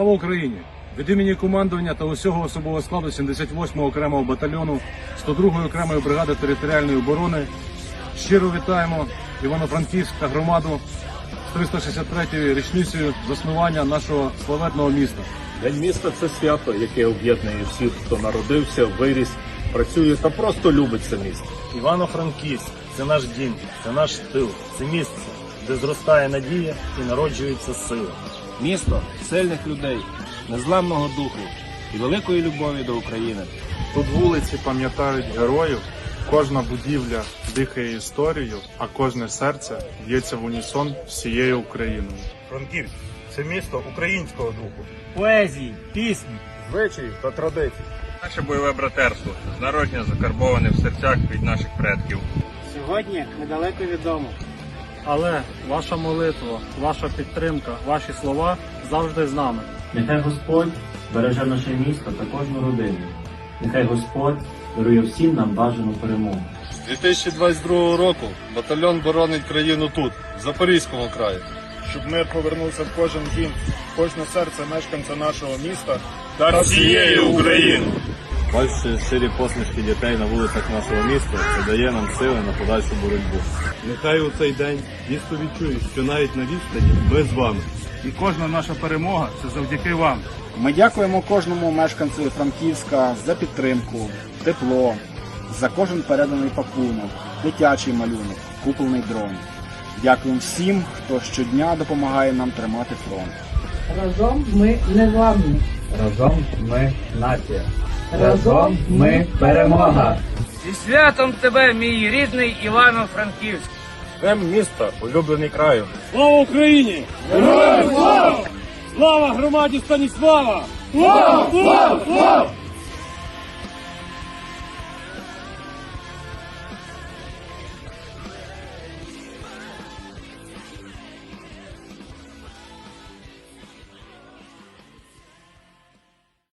Слава Україні! Від імені командування та усього особового складу 78-го окремого батальйону 102-ї окремої бригади територіальної оборони щиро вітаємо Івано-Франківськ та громаду з 363-ю річницею заснування нашого славетного міста. День міста це свято, яке об'єднує всіх, хто народився, виріс, працює та просто любить це місто. Івано-Франківськ це наш дім, це наш тил, це місце, де зростає надія і народжується сила. Місто сильних людей, незламного духу і великої любові до України. Тут вулиці пам'ятають героїв, кожна будівля дихає історією, а кожне серце б'ється в унісон всією Україною. Франківськ це місто українського духу. Поезії, пісні, Звичаїв та традицій. Наше бойове братерство з народження закарбоване в серцях від наших предків. Сьогодні недалеко відомо. Але ваша молитва, ваша підтримка, ваші слова завжди з нами. Нехай Господь береже наше місто та кожну родину. Нехай Господь дарує всім нам бажану перемогу. З 2022 року батальйон боронить країну тут, в Запорізькому краї. Щоб мир повернувся в кожен дім, в кожне серце мешканця нашого міста Та всієї України! Бачачи щирі посмішки дітей на вулицях нашого міста, це дає нам сили на подальшу боротьбу. Нехай у цей день місто відчує, що навіть на відстані ми з вами. І кожна наша перемога це завдяки вам. Ми дякуємо кожному мешканцю Франківська за підтримку, тепло, за кожен переданий пакунок, дитячий малюнок, куплений дрон. Дякуємо всім, хто щодня допомагає нам тримати фронт. Разом ми незламні. Разом ми нація. Разом ми перемога. Зі святом тебе, мій рідний Івано-Франківськ. Днем міста, улюблений краю. Слава Україні! Героям слава! Слава громаді Станіслава! Слава! Слава! Слава!